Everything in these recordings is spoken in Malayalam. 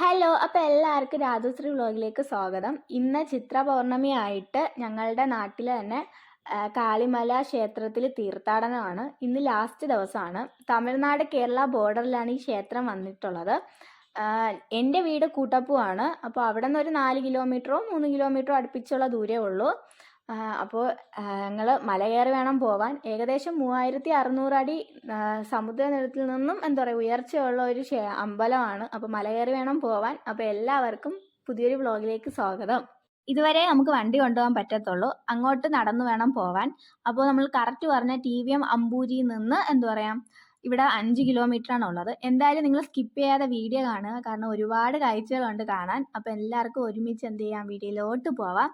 ഹലോ അപ്പോൾ എല്ലാവർക്കും രാജശ്രീ വ്ളോഗിലേക്ക് സ്വാഗതം. ഇന്ന് ചിത്ര പൗർണമി ആയിട്ട് ഞങ്ങളുടെ നാട്ടിൽ തന്നെ കാളിമല ക്ഷേത്രത്തിൽ തീർത്ഥാടനമാണ്. ഇന്ന് ലാസ്റ്റ് ദിവസമാണ്. തമിഴ്നാട് കേരള ബോർഡറിലാണ് ഈ ക്ഷേത്രം വന്നിട്ടുള്ളത്. എന്റെ വീട് കൂട്ടപ്പുവാണ്. അപ്പോൾ അവിടെ നിന്ന് ഒരു നാല് കിലോമീറ്ററോ മൂന്ന് കിലോമീറ്ററോ അടുപ്പിച്ചുള്ള ദൂരമേ ഉള്ളൂ. അപ്പോൾ ഞങ്ങൾ മല കയറി വേണം പോവാൻ. ഏകദേശം മൂവായിരത്തി അറുന്നൂറ് അടി സമുദ്രനിരത്തിൽ നിന്നും എന്താ പറയുക ഉയർച്ചയുള്ള ഒരു അമ്പലമാണ്. അപ്പോൾ മല കയറി വേണം പോവാൻ. അപ്പോൾ എല്ലാവർക്കും പുതിയൊരു വ്ളോഗിലേക്ക് സ്വാഗതം. ഇതുവരെ നമുക്ക് വണ്ടി കൊണ്ടുപോകാൻ പറ്റത്തുള്ളൂ. അങ്ങോട്ട് നടന്നു വേണം പോവാൻ. അപ്പോൾ നമ്മൾ കറക്റ്റ് പറഞ്ഞ ടി വി എം അമ്പൂരിയിൽ നിന്ന് എന്താ പറയുക ഇവിടെ അഞ്ച് കിലോമീറ്റർ ആണ് ഉള്ളത് എന്തായാലും നിങ്ങൾ സ്കിപ്പ് ചെയ്യാതെ വീഡിയോ കാണുക. കാരണം ഒരുപാട് കാഴ്ചകളുണ്ട് കാണാൻ. അപ്പോൾ എല്ലാവർക്കും ഒരുമിച്ച് എന്ത് ചെയ്യാം വീഡിയോയിലോട്ട് പോവാം.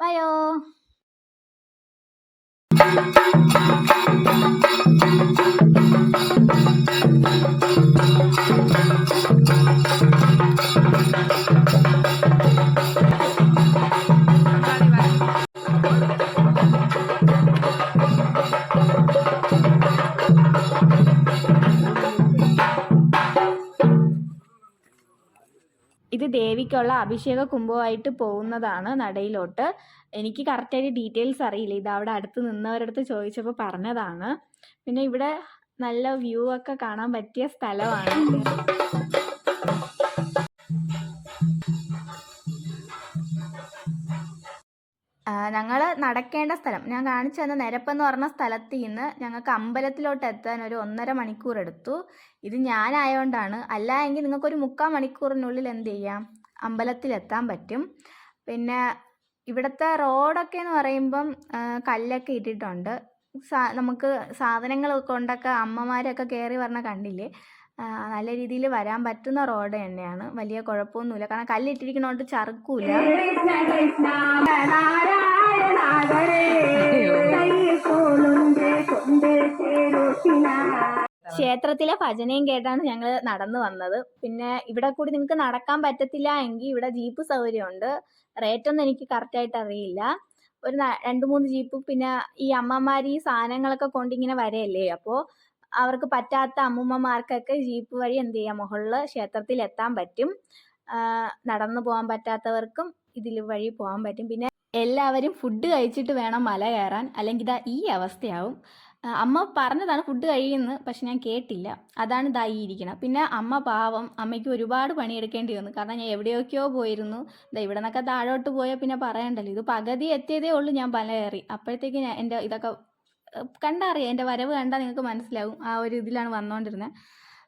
ബയോ ഇത് ദേവിക്കുള്ള അഭിഷേക കുംഭമായിട്ട് പോകുന്നതാണ് നടയിലോട്ട്. എനിക്ക് കറക്റ്റായിട്ട് ഡീറ്റെയിൽസ് അറിയില്ല. ഇത് അവിടെ അടുത്ത് നിന്നവരടുത്ത് ചോദിച്ചപ്പോൾ പറഞ്ഞതാണ്. പിന്നെ ഇവിടെ നല്ല വ്യൂ ഒക്കെ കാണാൻ പറ്റിയ സ്ഥലമാണ്. ഞങ്ങൾ നടക്കേണ്ട സ്ഥലം. ഞാൻ കാണിച്ചു തന്ന നിരപ്പെന്ന് പറഞ്ഞ സ്ഥലത്ത് നിന്ന് ഞങ്ങൾക്ക് അമ്പലത്തിലോട്ട് എത്താൻ ഒരു ഒന്നര മണിക്കൂർ എടുത്തു. ഇത് ഞാനായതുകൊണ്ടാണ് അല്ല എങ്കിൽ നിങ്ങൾക്കൊരു മുക്കാൽ മണിക്കൂറിനുള്ളിൽ എന്ത് ചെയ്യാം? അമ്പലത്തിലെത്താൻ പറ്റും. പിന്നെ ഇവിടുത്തെ റോഡൊക്കെ എന്ന് പറയുമ്പം കല്ലൊക്കെ ഇട്ടിട്ടുണ്ട്. നമുക്ക് സാധനങ്ങൾ കൊണ്ടൊക്കെ അമ്മമാരൊക്കെ കയറി വരണ കണ്ടില്ലേ? നല്ല രീതിയിൽ വരാൻ പറ്റുന്ന റോഡ് തന്നെയാണ്. വലിയ കുഴപ്പമൊന്നുമില്ല. കാരണം കല്ലിട്ടിരിക്കണോണ്ട് ചറുക്കൂല. ക്ഷേത്രത്തിലെ ഭജനയും കേട്ടാണ് ഞങ്ങൾ നടന്നു വന്നത്. പിന്നെ ഇവിടെ കൂടി നിങ്ങൾക്ക് നടക്കാൻ പറ്റത്തില്ല എങ്കിൽ ഇവിടെ ജീപ്പ് സൗകര്യമുണ്ട്. റേറ്റ് ഒന്നും എനിക്ക് കറക്റ്റായിട്ട് അറിയില്ല. ഒരു രണ്ട് മൂന്ന് ജീപ്പ് പിന്നെ ഈ അമ്മമാർ ഈ സാധനങ്ങളൊക്കെ കൊണ്ട് ഇങ്ങനെ വരയല്ലേ? അപ്പോൾ അവർക്ക് പറ്റാത്ത അമ്മൂമ്മമാർക്കൊക്കെ ജീപ്പ് വഴി എന്ത് ചെയ്യാം? മുകളിൽ ക്ഷേത്രത്തിൽ എത്താൻ പറ്റും. നടന്നു പോകാൻ പറ്റാത്തവർക്കും ഇതിൽ വഴി പോകാൻ പറ്റും. പിന്നെ എല്ലാവരും ഫുഡ് കഴിച്ചിട്ട് വേണം മല കയറാൻ. അല്ലെങ്കിൽ ഈ അവസ്ഥയാവും. അമ്മ പറഞ്ഞതാണ് ഫുഡ് കഴിയുന്നത് പക്ഷെ ഞാൻ കേട്ടില്ല. അതാണ് ഇതായിരിക്കണം പിന്നെ അമ്മ പാവം അമ്മയ്ക്ക് ഒരുപാട് പണിയെടുക്കേണ്ടി വന്നു. കാരണം ഞാൻ എവിടെയൊക്കെയോ പോയിരുന്നു. ദാ ഇവിടെ നിന്നൊക്കെ താഴോട്ട് പോയാൽ പിന്നെ പറയണ്ടല്ലോ. ഇത് പകുതി എത്തിയതേ ഉള്ളൂ ഞാൻ പല കയറി. അപ്പോഴത്തേക്ക് ഞാൻ എന്റെ ഇതൊക്കെ കണ്ടറിയാം. എന്റെ വരവ് കണ്ടാൽ നിങ്ങൾക്ക് മനസ്സിലാവും. ആ ഒരു ഇതിലാണ് വന്നുകൊണ്ടിരുന്നത്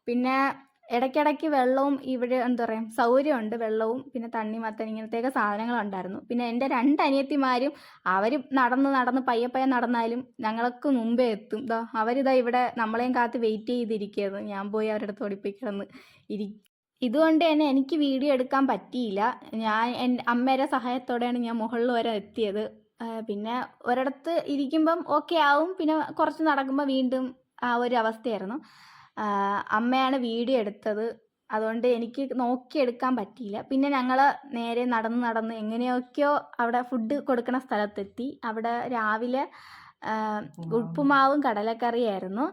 പിന്നെ ഇടയ്ക്കിടയ്ക്ക് വെള്ളവും ഇവിടെ എന്താ പറയുക സൗകര്യമുണ്ട് വെള്ളവും പിന്നെ തണ്ണിമത്തൻ ഇങ്ങനത്തെയൊക്കെ സാധനങ്ങളുണ്ടായിരുന്നു. പിന്നെ എന്റെ രണ്ട് അനിയത്തിമാരും അവർ നടന്ന് നടന്ന് പയ്യെ പയ്യെ നടന്നാലും ഞങ്ങൾക്ക് മുമ്പേ എത്തും. ദാ അവരിതാ ഇവിടെ നമ്മളെയും കാത്ത് വെയിറ്റ് ചെയ്തിരിക്കുകയായിരുന്നു. ഞാൻ പോയി അവരുടെ അടുത്ത് ഓടിപ്പിക്കണമെന്ന് ഇരി ഇതുകൊണ്ട് തന്നെ എനിക്ക് വീഡിയോ എടുക്കാൻ പറ്റിയില്ല. ഞാൻ എന്റെ അമ്മയുടെ സഹായത്തോടെയാണ് ഞാൻ മുകളിൽ വരെ എത്തിയത്. പിന്നെ ഒരിടത്ത് ഇരിക്കുമ്പം ഓക്കെ ആവും. പിന്നെ കുറച്ച് നടക്കുമ്പോൾ വീണ്ടും ആ ഒരു അവസ്ഥയായിരുന്നു. അമ്മയാണ് വീഡിയോ എടുത്തത്. അതുകൊണ്ട് എനിക്ക് നോക്കിയെടുക്കാൻ പറ്റിയില്ല. പിന്നെ ഞങ്ങൾ നേരെ നടന്ന് നടന്ന് എങ്ങനെയൊക്കെയോ അവിടെ ഫുഡ് കൊടുക്കുന്ന സ്ഥലത്തെത്തി. അവിടെ രാവിലെ ഉപ്പുമാവും. കടലക്കറിയായിരുന്നു.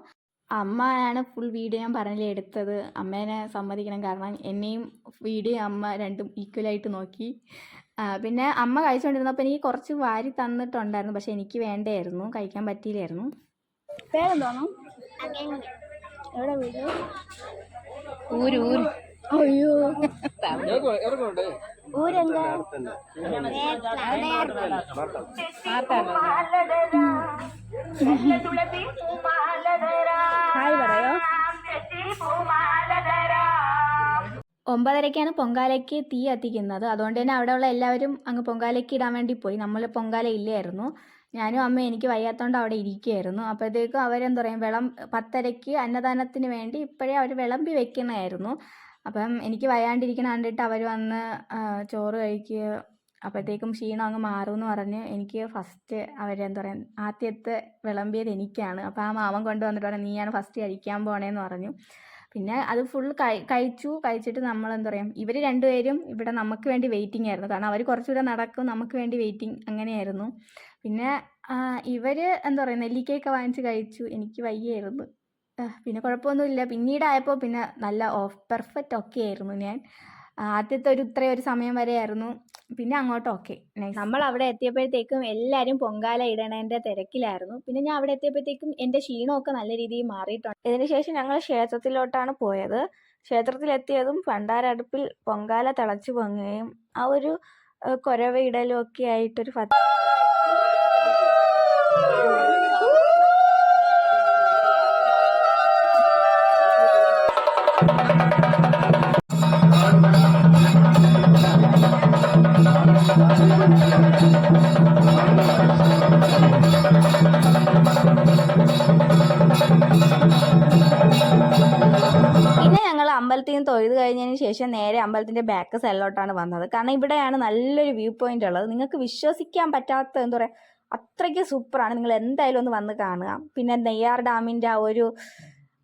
അമ്മയാണ് ഫുൾ വീഡിയോ ഞാൻ പറഞ്ഞില്ലേ എടുത്തത്. അമ്മേനെ സമ്മതിക്കണം. കാരണം എന്നെയും വീഡിയോ അമ്മ രണ്ടും ഈക്വലായിട്ട് നോക്കി. പിന്നെ അമ്മ കഴിച്ചുകൊണ്ടിരുന്നപ്പോൾ എനിക്ക് കുറച്ച് വാരി തന്നിട്ടുണ്ടായിരുന്നു. പക്ഷെ എനിക്ക് വേണ്ടായിരുന്നു. കഴിക്കാൻ പറ്റിയില്ലായിരുന്നു. പേരെന്താണോ എവിടെ വീട്? ഊര് ഊര്. അയ്യോ. ഊരെന്താ? ഹായ് പറയോ. ഒമ്പതരയ്ക്കാണ് പൊങ്കാലയ്ക്ക് തീ കത്തിക്കുന്നത്. അതുകൊണ്ട് തന്നെ അവിടെയുള്ള എല്ലാവരും അങ്ങ് പൊങ്കാലയ്ക്ക് ഇടാൻ വേണ്ടി പോയി. നമ്മൾ പൊങ്കാല ഇല്ലായിരുന്നു. ഞാനും അമ്മ എനിക്ക് വയ്യാത്തതുകൊണ്ട് അവിടെ ഇരിക്കുകയായിരുന്നു അപ്പോഴത്തേക്കും അവരെന്താ പറയുക വിളം പത്തരയ്ക്ക് അന്നദാനത്തിന് വേണ്ടി ഇപ്പോഴേ അവർ വിളമ്പി വെക്കണമായിരുന്നു അപ്പം എനിക്ക് വയ്യാണ്ടിരിക്കണ കണ്ടിട്ട് അവർ വന്ന് ചോറ് കഴിക്കുക. അപ്പോഴത്തേക്കും ക്ഷീണം അങ്ങ് മാറുമെന്ന് പറഞ്ഞ് എനിക്ക് ഫസ്റ്റ് അവരെന്താ പറയുക ആദ്യത്തെ വിളമ്പിയത് എനിക്കാണ്. അപ്പോൾ ആ മാമൻ കൊണ്ടുവന്നിട്ട് പറഞ്ഞു നീയാണ് ഫസ്റ്റ് കഴിക്കാൻ പോണേന്ന് പറഞ്ഞു. പിന്നെ അത് ഫുൾ കഴി കഴിച്ചു. കഴിച്ചിട്ട് നമ്മൾ എന്താ പറയുക ഇവർ രണ്ടുപേരും ഇവിടെ നമുക്ക് വേണ്ടി വെയിറ്റിംഗ് ആയിരുന്നു. കാരണം അവർ കുറച്ചുകൂടെ നടക്കും നമുക്ക് വേണ്ടി വെയിറ്റിംഗ് അങ്ങനെയായിരുന്നു. പിന്നെ ഇവർ എന്താ പറയുക നെല്ലിക്കയൊക്കെ വാങ്ങിച്ച് കഴിച്ചു. എനിക്ക് വയ്യായിരുന്നു. പിന്നെ കുഴപ്പമൊന്നുമില്ല. പിന്നീടായപ്പോൾ പിന്നെ നല്ല ഓഫ് പെർഫെക്റ്റ് ഒക്കെ ആയിരുന്നു ഞാൻ. ആദ്യത്തെ ഒരു ഇത്രയും ഒരു സമയം വരെ ആയിരുന്നു പിന്നെ അങ്ങോട്ട് ഓക്കെ നമ്മൾ അവിടെ എത്തിയപ്പോഴത്തേക്കും എല്ലാവരും പൊങ്കാല ഇടണേന്റെ തിരക്കിലായിരുന്നു. പിന്നെ ഞാൻ അവിടെ എത്തിയപ്പോഴത്തേക്കും എന്റെ ക്ഷീണമൊക്കെ നല്ല രീതിയിൽ മാറിയിട്ടുണ്ട്. ഇതിനുശേഷം ഞങ്ങൾ ക്ഷേത്രത്തിലോട്ടാണ് പോയത്. ക്ഷേത്രത്തിലെത്തിയതും പണ്ടാരടുപ്പിൽ പൊങ്കാല തിളച്ചു പൊങ്ങുകയും ആ ഒരു കൊരവ കുരവയിടലും ഒക്കെ ആയിട്ടൊരു പത്ത് അമ്പലത്തിന്റെ ബാക്ക് സൈഡിലോട്ടാണ് വന്നത്. കാരണം ഇവിടെയാണ് നല്ലൊരു വ്യൂ പോയിന്റ് ഉള്ളത്. നിങ്ങൾക്ക് വിശ്വസിക്കാൻ പറ്റാത്ത എന്താ പറയുക അത്രയ്ക്ക് സൂപ്പറാണ് നിങ്ങൾ എന്തായാലും ഒന്ന് വന്ന് കാണുക. പിന്നെ നെയ്യാർ ഡാമിന്റെ ആ ഒരു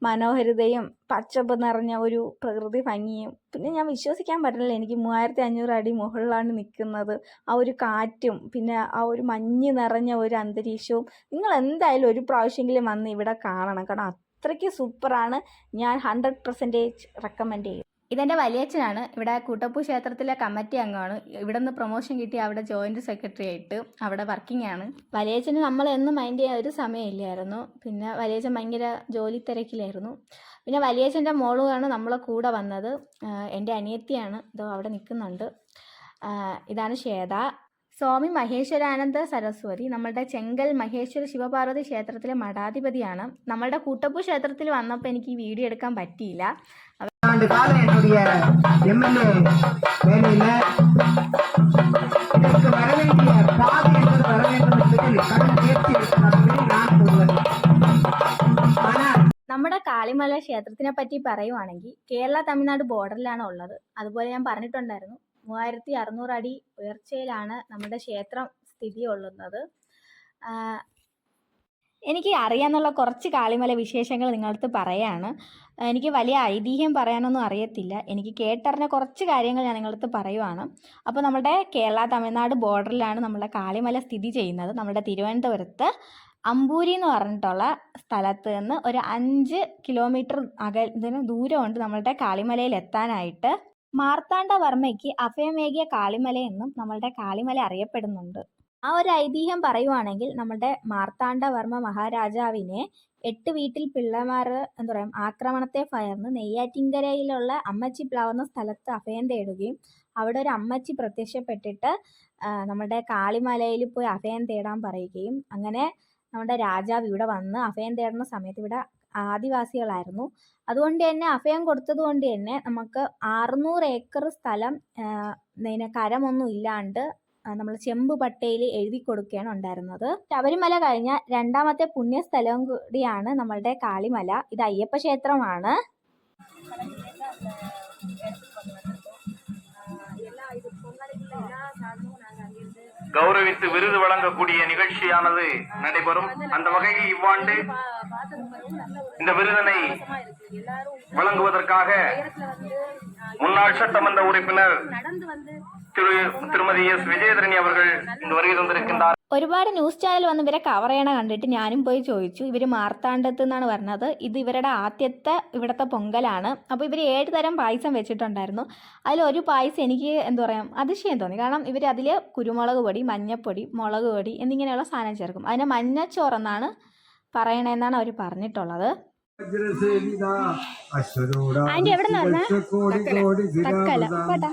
മനോഹരിതയും പച്ചപ്പ് നിറഞ്ഞ ഒരു പ്രകൃതി ഭംഗിയും പിന്നെ ഞാൻ വിശ്വസിക്കാൻ പറ്റില്ല എനിക്ക് മൂവായിരത്തി അഞ്ഞൂറ് അടി മുകളിലാണ് നിൽക്കുന്നത്. ആ ഒരു കാറ്റും പിന്നെ ആ ഒരു മഞ്ഞ് നിറഞ്ഞ ഒരു അന്തരീക്ഷവും നിങ്ങൾ എന്തായാലും ഒരു പ്രാവശ്യമെങ്കിലും വന്ന് ഇവിടെ കാണണം. കാരണം അത്രയ്ക്ക് സൂപ്പറാണ് ഞാൻ ഹൺഡ്രഡ് പെർസെന്റേജ് റെക്കമെൻഡ് ചെയ്യും ഇതെന്റെ വലിയച്ഛനാണ്. ഇവിടെ കൂട്ടപ്പൂ ക്ഷേത്രത്തിലെ കമ്മിറ്റി അംഗമാണ്. ഇവിടെ നിന്ന് പ്രൊമോഷൻ കിട്ടി. അവിടെ ജോയിന്റ് സെക്രട്ടറി ആയിട്ട് അവിടെ വർക്കിംഗ് ആണ്. വലിയച്ഛന് നമ്മൾ എന്ന് മൈൻഡ് ചെയ്യാൻ ഒരു സമയമില്ലായിരുന്നു പിന്നെ വലിയച്ഛൻ ഭയങ്കര ജോലി തിരക്കിലായിരുന്നു. പിന്നെ വലിയച്ഛന്റെ മോളുമാണ് നമ്മളെ കൂടെ വന്നത്. എന്റെ അനിയത്തിയാണ്. ഇതോ അവിടെ നിൽക്കുന്നുണ്ട്. ഇതാണ് ശ്വേത. സ്വാമി മഹേശ്വരാനന്ദ സരസ്വതി നമ്മളുടെ ചെങ്കൽ മഹേശ്വര ശിവപാർവതി ക്ഷേത്രത്തിലെ മഠാധിപതിയാണ്. നമ്മളുടെ കൂട്ടപ്പൂ ക്ഷേത്രത്തിൽ വന്നപ്പോൾ എനിക്ക് ഈ വീഡിയോ എടുക്കാൻ പറ്റിയില്ല. ஆண்டு கால என்னுடைய எம்எல்ஏ வேலையில இதற்கு வர வேண்டிய பாதை என்பது வர வேண்டும் என்பதில் கடும் முயற்சி எடுத்ததாக நான் சொல்வது ஆனால் നമ്മുടെ കാളിമല ക്ഷേത്രത്തിനെ പറ്റി പറയുവാണെങ്കിൽ കേരള തമിഴ്നാട് ബോർഡറിലാണ് ഉള്ളത് അതുപോലെ ഞാൻ പറഞ്ഞിട്ടുണ്ടായിരുന്നു മൂവായിരത്തി അറുന്നൂറ് അടി ഉയർച്ചയിലാണ് നമ്മുടെ ക്ഷേത്രം സ്ഥിതി കൊള്ളുന്നത് ആഹ് എനിക്ക് അറിയാന്നുള്ള കുറച്ച് കാളിമല വിശേഷങ്ങൾ നിങ്ങളടുത്ത് പറയാണ്. എനിക്ക് വലിയ ഐതിഹ്യം പറയാനൊന്നും അറിയത്തില്ല. എനിക്ക് കേട്ടറിഞ്ഞ കുറച്ച് കാര്യങ്ങൾ ഞാൻ നിങ്ങളടുത്ത് പറയുവാണ്. അപ്പോൾ നമ്മുടെ കേരള തമിഴ്നാട് ബോർഡറിലാണ് നമ്മുടെ കാളിമല സ്ഥിതി ചെയ്യുന്നത്. നമ്മുടെ തിരുവനന്തപുരത്ത് അമ്പൂരി എന്ന് പറഞ്ഞിട്ടുള്ള സ്ഥലത്ത് നിന്ന് ഒരു അഞ്ച് കിലോമീറ്റർ അക ഇതിന് ദൂരമുണ്ട് നമ്മളുടെ കാളിമലയിൽ എത്താനായിട്ട്. മാർത്താണ്ഡ വർമ്മയ്ക്ക് അഭയമേകിയ കാളിമല എന്നും നമ്മളുടെ കാളിമല അറിയപ്പെടുന്നുണ്ട്. ആ ഒരു ഐതിഹ്യം പറയുവാണെങ്കിൽ നമ്മുടെ മാർത്താണ്ഡവർമ്മ മഹാരാജാവിനെ എട്ട് വീട്ടിൽ പിള്ളമാർ എന്താ പറയുക ആക്രമണത്തെ ഫയർന്ന് നെയ്യാറ്റിൻകരയിലുള്ള അമ്മച്ചി പ്ലാവുന്ന സ്ഥലത്ത് അഭയം തേടുകയും അവിടെ ഒരു അമ്മച്ചി പ്രത്യക്ഷപ്പെട്ടിട്ട് നമ്മുടെ കാളിമലയിൽ പോയി അഭയം തേടാൻ പറയുകയും അങ്ങനെ നമ്മുടെ രാജാവ് ഇവിടെ വന്ന് അഭയം തേടുന്ന സമയത്ത് ഇവിടെ ആദിവാസികളായിരുന്നു. അതുകൊണ്ട് തന്നെ അഭയം കൊടുത്തത് കൊണ്ട് തന്നെ നമുക്ക് അറുന്നൂറ് ഏക്കർ സ്ഥലം കരമൊന്നും ഇല്ലാണ്ട് നമ്മൾ ചെമ്പ് പട്ടയിൽ എഴുതി കൊടുക്കുകയാണ് ഉണ്ടായിരുന്നത് ശബരിമല കഴിഞ്ഞ രണ്ടാമത്തെ പുണ്യസ്ഥലവും കൂടിയാണ് നമ്മളുടെ കാളിമല ഇത് അയ്യപ്പ ക്ഷേത്രമാണ് கௌரவித்து விருது வழங்கக்கூடிய நிகழ்ச்சியானது நடைபெறும் அந்த வகையில் இவ்வாண்டு இந்த விருதினை வழங்குவதற்காக முன்னாள் சட்டமன்ற உறுப்பினர் திரு திருமதி எஸ் விஜயதரணி அவர்கள் இங்கு வருகை தந்திருக்கின்றார் ഒരുപാട് ന്യൂസ് ചാനൽ വന്ന് ഇവരെ കവർ ചെയ്യണ കണ്ടിട്ട് ഞാനും പോയി ചോദിച്ചു ഇവർ മാർത്താണ്ഡത്ത് എന്നാണ് പറഞ്ഞത് ഇത് ഇവരുടെ ആദ്യത്തെ ഇവിടുത്തെ പൊങ്കലാണ് അപ്പോൾ ഇവർ ഏഴ് തരം പായസം വെച്ചിട്ടുണ്ടായിരുന്നു അതിലൊരു പായസം എനിക്ക് എന്താ പറയുക അതിശയം തോന്നി കാരണം ഇവർ അതിൽ കുരുമുളക് പൊടി മഞ്ഞപ്പൊടി മുളക് പൊടി എന്നിങ്ങനെയുള്ള സാധനം ചേർക്കും അതിനെ മഞ്ഞച്ചോറെന്നാണ് പറയണതെന്നാണ് അവർ പറഞ്ഞിട്ടുള്ളത് ആന്റി എവിടെ നിന്ന് തക്കല പോട്ടാ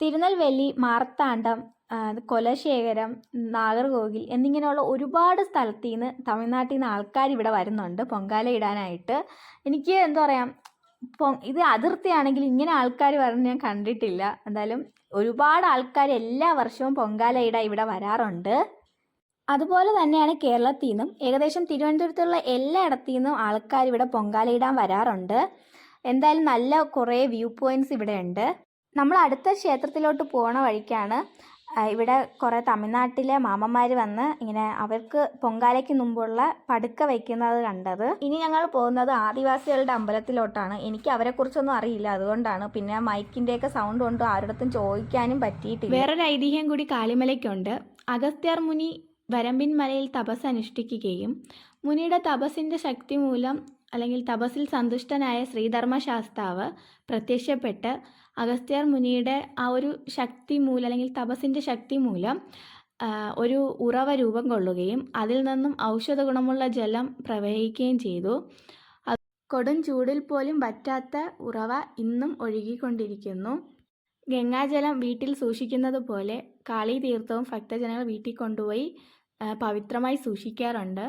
തിരുനെൽവേലി മാർത്താണ്ഡം കൊലശേഖരം നാഗർകോവിൽ എന്നിങ്ങനെയുള്ള ഒരുപാട് സ്ഥലത്തു നിന്ന് തമിഴ്നാട്ടിൽ നിന്ന് ആൾക്കാർ ഇവിടെ വരുന്നുണ്ട് പൊങ്കാല ഇടാനായിട്ട്. എനിക്ക് എന്താ പറയുക ഇത് അതിർത്തിയാണെങ്കിൽ ഇങ്ങനെ ആൾക്കാർ വരുന്നത് ഞാൻ കണ്ടിട്ടില്ല. എന്തായാലും ഒരുപാട് ആൾക്കാർ എല്ലാ വർഷവും പൊങ്കാല ഇടാൻ ഇവിടെ വരാറുണ്ട്. അതുപോലെ തന്നെയാണ് കേരളത്തിൽ നിന്നും ഏകദേശം തിരുവനന്തപുരത്തുള്ള എല്ലായിടത്തു നിന്നും ആൾക്കാർ ഇവിടെ പൊങ്കാല ഇടാൻ വരാറുണ്ട്. എന്തായാലും നല്ല കുറേ വ്യൂ പോയിന്റ്സ് ഇവിടെ ഉണ്ട് നമ്മൾ അടുത്ത ക്ഷേത്രത്തിലോട്ട് പോണ വഴിക്കാണ് ഇവിടെ കുറേ തമിഴ്നാട്ടിലെ മാമന്മാർ വന്ന് ഇങ്ങനെ അവർക്ക് പൊങ്കാലയ്ക്ക് മുമ്പുള്ള പടുക്ക വയ്ക്കുന്നത് കണ്ടത്. ഇനി ഞങ്ങൾ പോകുന്നത് ആദിവാസികളുടെ അമ്പലത്തിലോട്ടാണ്. എനിക്ക് അവരെക്കുറിച്ചൊന്നും അറിയില്ല. അതുകൊണ്ടാണ് പിന്നെ മൈക്കിന്റെയൊക്കെ സൗണ്ട് കൊണ്ട് ആരുടത്തും ചോദിക്കാനും പറ്റിയിട്ടില്ല. വേറൊരു ഐതിഹ്യം കൂടി കാളിമലയ്ക്കുണ്ട്. അഗസ്ത്യർ മുനി വരമ്പിൻ മലയിൽ തപസ് അനുഷ്ഠിക്കുകയും മുനിയുടെ തപസ്സിന്റെ ശക്തി മൂലം അല്ലെങ്കിൽ തപസ്സിൽ സന്തുഷ്ടനായ ശ്രീധർമ്മശാസ്താവ് പ്രത്യക്ഷപ്പെട്ട് അഗസ്ത്യാർ മുനിയുടെ ആ ഒരു ശക്തി മൂലം അല്ലെങ്കിൽ തപസ്സിന്റെ ശക്തി മൂലം ഒരു ഉറവ രൂപം കൊള്ളുകയും അതിൽ നിന്നും ഔഷധ ഗുണമുള്ള ജലം പ്രവഹിക്കുകയും ചെയ്തു. കൊടും ചൂടിൽ പോലും പറ്റാത്ത ഉറവ ഇന്നും ഒഴുകിക്കൊണ്ടിരിക്കുന്നു. ഗംഗാജലം വീട്ടിൽ സൂക്ഷിക്കുന്നത് പോലെ കാളി തീർത്ഥവും ഭക്തജനങ്ങൾ വീട്ടിൽ കൊണ്ടുപോയി പവിത്രമായി സൂക്ഷിക്കാറുണ്ട്.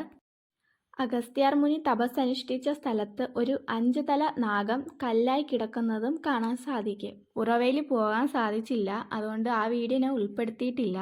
അഗസ്ത്യാർ മുനി തപസ് അനുഷ്ഠിച്ച സ്ഥലത്ത് ഒരു അഞ്ച് തല നാഗം കല്ലായി കിടക്കുന്നതും കാണാൻ സാധിക്കും. ഉറവയിൽ പോകാൻ സാധിച്ചില്ല. അതുകൊണ്ട് ആ വീഡിയോ ഞാൻ ഉൾപ്പെടുത്തിയിട്ടില്ല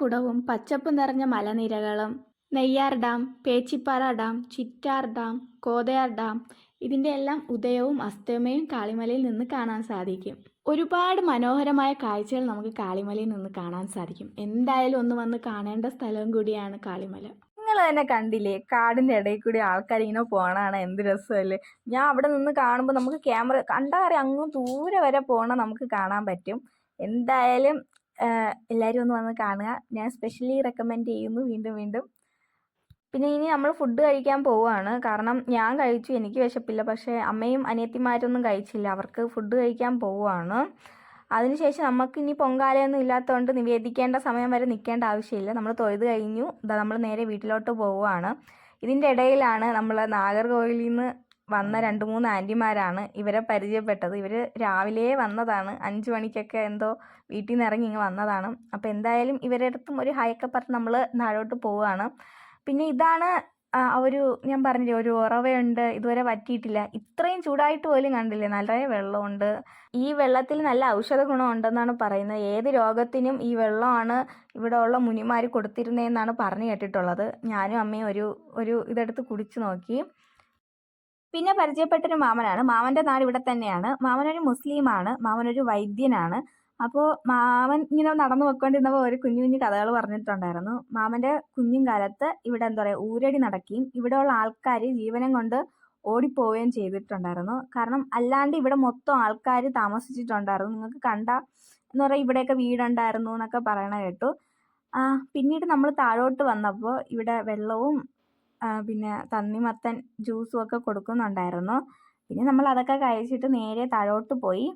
കുടവും പച്ചപ്പ് നിറഞ്ഞ മലനിരകളും. Neyyar dam Pechiparai dam Chittar dam Kothayar dam ഇതിന്റെ എല്ലാം ഉദയവും അസ്തമയവും കാളിമലയിൽ നിന്ന് കാണാൻ സാധിക്കും. ഒരുപാട് മനോഹരമായ കാഴ്ചകൾ നമുക്ക് കാളിമലയിൽ നിന്ന് കാണാൻ സാധിക്കും. എന്തായാലും ഒന്ന് വന്ന് കാണേണ്ട സ്ഥലവും കൂടിയാണ് കാളിമല. നിങ്ങൾ തന്നെ കണ്ടില്ലേ? കാടിന്റെ ഇടയിൽ കൂടി ആൾക്കാർ ഇങ്ങനെ പോണാണ് എന്ത് രസമല്ലേ? ഞാൻ അവിടെ നിന്ന് കാണുമ്പോൾ നമുക്ക് ക്യാമറ കണ്ടാൽ അറിയാം അങ്ങ് ദൂരെ വരെ പോകണം നമുക്ക് കാണാൻ പറ്റും. എന്തായാലും എല്ലാവരും ഒന്ന് വന്ന് കാണുക. ഞാൻ സ്പെഷ്യലി റെക്കമെൻഡ് ചെയ്യുന്നു. വീണ്ടും വീണ്ടും. പിന്നെ ഇനി നമ്മൾ ഫുഡ് കഴിക്കാൻ പോവുകയാണ്. കാരണം ഞാൻ കഴിച്ചു എനിക്ക് വിശപ്പില്ല. പക്ഷേ അമ്മയും അനിയത്തിമാരൊന്നും കഴിച്ചില്ല. അവർക്ക് ഫുഡ് കഴിക്കാൻ പോവുകയാണ്. അതിനുശേഷം നമുക്ക് ഇനി പൊങ്കാലയൊന്നും ഇല്ലാത്തതുകൊണ്ട് നിവേദിക്കേണ്ട സമയം വരെ നിൽക്കേണ്ട ആവശ്യമില്ല. നമ്മൾ തൊഴുത് കഴിഞ്ഞു. നമ്മൾ നേരെ വീട്ടിലോട്ട് പോവുകയാണ്. ഇതിന്റെ ഇടയിലാണ് നമ്മൾ നാഗർകോവിലിൽ നിന്ന് വന്ന രണ്ട് മൂന്ന് ആന്റിമാരാണ് ഇവരെ പരിചയപ്പെട്ടത്. ഇവർ രാവിലെ വന്നതാണ്. അഞ്ച് മണിക്കൊക്കെ എന്തോ വീട്ടിൽ നിന്ന് ഇറങ്ങി ഇങ്ങ് വന്നതാണ്. അപ്പോൾ എന്തായാലും ഇവരുടെ അടുത്തും ഒരു ഹായൊക്കെ പറഞ്ഞ് നമ്മൾ താഴോട്ട് പോവുകയാണ്. പിന്നെ ഇതാണ് ഒരു ഞാൻ പറഞ്ഞില്ലേ ഒരു ഉറവയുണ്ട് ഇതുവരെ വറ്റിയിട്ടില്ല. ഇത്രയും ചൂടായിട്ട് പോലും കണ്ടില്ലേ നല്ല വെള്ളമുണ്ട്. ഈ വെള്ളത്തിൽ നല്ല ഔഷധ ഗുണമുണ്ടെന്നാണ് പറയുന്നത്. ഏത് രോഗത്തിനും ഈ വെള്ളമാണ് ഇവിടെ ഉള്ള മുനിമാർ കൊടുത്തിരുന്നതെന്നാണ് പറഞ്ഞു കേട്ടിട്ടുള്ളത്. ഞാനും അമ്മയും ഒരു ഒരു ഇതെടുത്ത് കുടിച്ചു നോക്കി. പിന്നെ പരിചയപ്പെട്ടൊരു മാമനാണ്. മാമന്റെ നാട് ഇവിടെ തന്നെയാണ്. മാമനൊരു മുസ്ലിമാണ്. മാമനൊരു വൈദ്യനാണ്. അപ്പോൾ മാമൻ ഇങ്ങനെ നടന്നു പോയിക്കൊണ്ടിരുന്നപ്പോൾ ഒരു കുഞ്ഞു കുഞ്ഞു കഥകൾ പറഞ്ഞിട്ടുണ്ടായിരുന്നു. മാമന്റെ കുഞ്ഞും കാലത്ത് ഇവിടെ എന്താ പറയുക ഊരടി നടക്കുകയും ഇവിടെയുള്ള ആൾക്കാർ ജീവനം കൊണ്ട് ഓടിപ്പോവുകയും ചെയ്തിട്ടുണ്ടായിരുന്നു. കാരണം അല്ലാണ്ട് ഇവിടെ മൊത്തം ആൾക്കാർ താമസിച്ചിട്ടുണ്ടായിരുന്നു. നിങ്ങൾക്ക് കണ്ട എന്ന് പറയുക ഇവിടെയൊക്കെ വീടുണ്ടായിരുന്നു എന്നൊക്കെ പറയണ കേട്ടു. പിന്നീട് നമ്മൾ താഴോട്ട് വന്നപ്പോൾ ഇവിടെ വെള്ളവും പിന്നെ തണ്ണിമത്തൻ ജ്യൂസും ഒക്കെ കൊടുക്കുന്നുണ്ടായിരുന്നു. പിന്നെ നമ്മൾ അതൊക്കെ കഴിച്ചിട്ട് നേരെ താഴോട്ട് പോയി.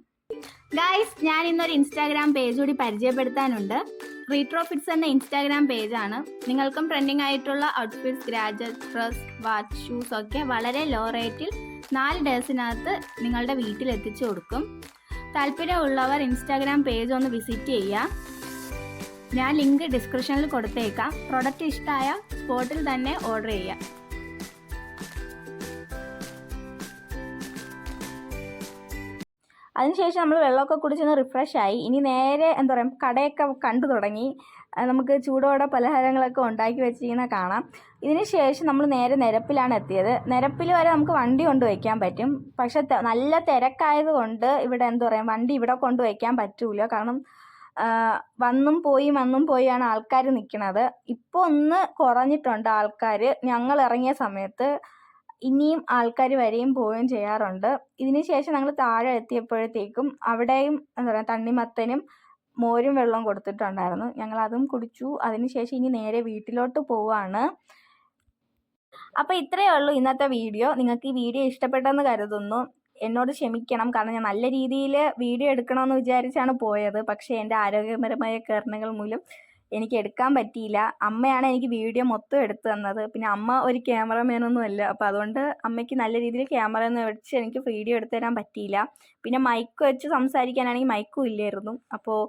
ഗായ്സ് ഞാൻ ഇന്നൊരു ഇൻസ്റ്റാഗ്രാം പേജ് കൂടി പരിചയപ്പെടുത്താനുണ്ട്. റീട്രോ ഫിറ്റ്സ് എന്ന ഇൻസ്റ്റാഗ്രാം പേജാണ് നിങ്ങൾക്കും ട്രെൻഡിങ് ആയിട്ടുള്ള outfits gadget dress watch shoes ഒക്കെ വളരെ ലോ റേറ്റിൽ നാല് ഡേയ്സിനകത്ത് നിങ്ങളുടെ വീട്ടിൽ എത്തിച്ചു കൊടുക്കും. താല്പര്യമുള്ളവർ ഇൻസ്റ്റാഗ്രാം പേജ് ഒന്ന് വിസിറ്റ് ചെയ്യുക. ഞാൻ ലിങ്ക് ഡിസ്ക്രിപ്ഷനിൽ കൊടുത്തേക്കാം. പ്രൊഡക്റ്റ് ഇഷ്ടമായ സ്പോട്ടിൽ തന്നെ ഓർഡർ ചെയ്യാം. അതിനുശേഷം നമ്മൾ വെള്ളമൊക്കെ കുടിച്ചൊന്ന് റിഫ്രഷ് ആയി. ഇനി നേരെ എന്താ പറയുക കടയൊക്കെ കണ്ടു തുടങ്ങി. നമുക്ക് ചൂടോടെ പലഹാരങ്ങളൊക്കെ ഉണ്ടാക്കി വെച്ചിരിക്കുന്ന കാണാം. ഇതിന് ശേഷം നമ്മൾ നേരെ നിരപ്പിലാണ് എത്തിയത്. നിരപ്പിൽ വരെ നമുക്ക് വണ്ടി കൊണ്ട് വയ്ക്കാൻ പറ്റും. പക്ഷെ നല്ല തിരക്കായത് കൊണ്ട് ഇവിടെ എന്താ പറയുക വണ്ടി ഇവിടെ കൊണ്ട് വയ്ക്കാൻ പറ്റൂല. കാരണം വന്നും പോയി വന്നും പോയാണ് ആൾക്കാർ നിൽക്കുന്നത് ഇപ്പോൾ ഒന്ന് കുറഞ്ഞിട്ടുണ്ട് ആൾക്കാർ ഞങ്ങൾ ഇറങ്ങിയ സമയത്ത് ഇനിയും ആൾക്കാർ വരികയും പോവുകയും ചെയ്യാറുണ്ട്. ഇതിന് ശേഷം ഞങ്ങൾ താഴെ എത്തിയപ്പോഴത്തേക്കും അവിടെയും എന്താ പറയുക തണ്ണിമത്തനും മോരും വെള്ളവും കൊടുത്തിട്ടുണ്ടായിരുന്നു. ഞങ്ങൾ അതും കുടിച്ചു. അതിനുശേഷം ഇനി നേരെ വീട്ടിലോട്ട് പോവാണ്. അപ്പോൾ ഇത്രയേ ഉള്ളൂ ഇന്നത്തെ വീഡിയോ. നിങ്ങൾക്ക് ഈ വീഡിയോ ഇഷ്ടപ്പെട്ടെന്ന് കരുതുന്നു. എന്നോട് ക്ഷമിക്കണം. കാരണം ഞാൻ നല്ല രീതിയിൽ വീഡിയോ എടുക്കണമെന്ന് വിചാരിച്ചാണ് പോയത്. പക്ഷേ എന്റെ ആരോഗ്യപരമായ കാരണങ്ങൾ മൂലം എനിക്ക് എടുക്കാൻ പറ്റിയില്ല. അമ്മയാണ് എനിക്ക് വീഡിയോ മൊത്തം എടുത്തു തന്നത്. പിന്നെ അമ്മ ഒരു ക്യാമറമാനൊന്നും അല്ല. അപ്പോൾ അതുകൊണ്ട് അമ്മയ്ക്ക് നല്ല രീതിയിൽ ക്യാമറ ഒന്നും വെച്ച് എനിക്ക് വീഡിയോ എടുത്തു തരാൻ പറ്റിയില്ല. പിന്നെ മൈക്ക് വെച്ച് സംസാരിക്കാനാണെങ്കിൽ മൈക്കും ഇല്ലായിരുന്നു. അപ്പോൾ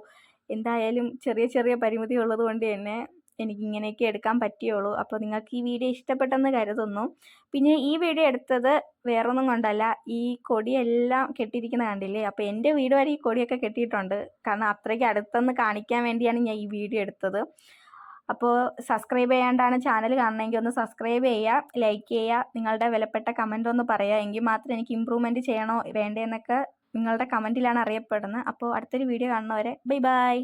എന്തായാലും ചെറിയ ചെറിയ പരിമിതി ഉള്ളത് കൊണ്ട് തന്നെ എനിക്ക് ഇങ്ങനെയൊക്കെ എടുക്കാൻ പറ്റിയുള്ളൂ. അപ്പോൾ നിങ്ങൾക്ക് ഈ വീഡിയോ ഇഷ്ടപ്പെട്ടെന്ന് കരുതുന്നു. പിന്നെ ഈ വീഡിയോ എടുത്തത് വേറൊന്നും കൊണ്ടല്ല. ഈ കൊടിയെല്ലാം കെട്ടിയിരിക്കുന്ന കണ്ടില്ലേ? അപ്പോൾ എന്റെ വീട് വരെ ഈ കൊടിയൊക്കെ കെട്ടിയിട്ടുണ്ട്. കാരണം അത്രയ്ക്ക് അടുത്തൊന്ന് കാണിക്കാൻ വേണ്ടിയാണ് ഞാൻ ഈ വീഡിയോ എടുത്തത്. അപ്പോൾ സബ്സ്ക്രൈബ് ചെയ്യാണ്ടാണ് ചാനൽ കാണണമെങ്കിൽ ഒന്ന് സബ്സ്ക്രൈബ് ചെയ്യുക ലൈക്ക് ചെയ്യുക നിങ്ങളുടെ വിലപ്പെട്ട കമന്റ് ഒന്ന് പറയുക എങ്കിൽ മാത്രം എനിക്ക് ഇമ്പ്രൂവ്മെന്റ് ചെയ്യണോ വേണ്ടേ എന്നൊക്കെ നിങ്ങളുടെ കമന്റിലാണ് അറിയപ്പെടുന്നത്. അപ്പോൾ അടുത്തൊരു വീഡിയോ കാണുന്നവരെ ബൈ ബൈ